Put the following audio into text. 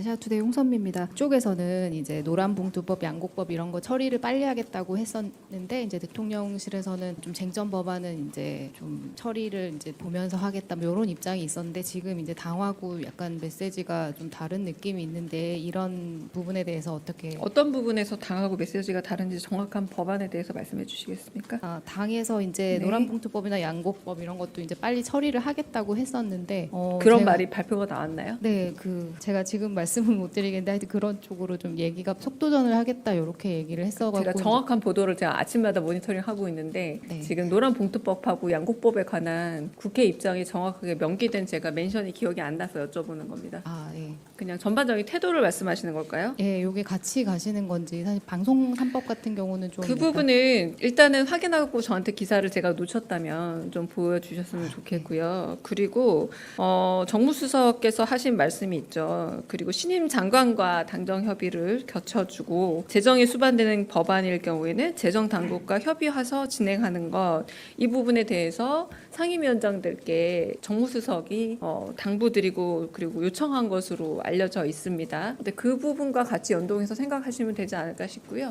아시아투데이 홍선미입니다. 쪽에서는 이제 노란봉투법, 양곡법 이런 거 처리를 빨리 하겠다고 했었는데 이제 대통령실에서는 좀 쟁점 법안은 이제 좀 처리를 이제 보면서 하겠다 뭐 이런 입장이 있었는데 지금 이제 당하고 약간 메시지가 좀 다른 느낌이 있는데 이런 부분에 대해서 어떻게 어떤 부분에서 당하고 메시지가 다른지 정확한 법안에 대해서 말씀해 주시겠습니까? 아, 당에서 이제 네. 노란봉투법이나 양곡법 이런 것도 이제 빨리 처리를 하겠다고 했었는데 어, 그런 제가- 말이 발표가 나왔나요? 네, 그 제가 지금 말씀 을못 드리겠는데 하여튼 그런 쪽으로 좀 얘기가 속도전을 하겠다 이렇게 얘기를 했어가지고 제가 정확한 보도를 제가 아침마다 모니터링 하고 있는데 네. 지금 노란 봉투법하고 양곡법에 관한 국회 입장이 정확하게 명기된 제가 멘션이 기억이 안 나서 여쭤보는 겁니다. 아, 예. 그냥 전반적인 태도를 말씀하시는 걸까요? 예, 요게 같이 가시는 건지 사실 방송 3법 같은 경우는 좀 그 약간- 부분은 일단은 확인하고 저한테 기사를 제가 놓쳤다면 좀 보여주셨으면 네. 좋겠고요. 그리고 어, 정무수석께서 하신 말씀이 있죠. 그리고 신임 장관과 당정 협의를 겨쳐주고 재정이 수반되는 법안일 경우에는 재정 당국과 협의해서 진행하는 것 이 부분에 대해서 상임위원장들께 정무수석이 어, 당부드리고 그리고 요청한 것으로 알려져 있습니다. 근데 그 부분과 같이 연동해서 생각하시면 되지 않을까 싶고요.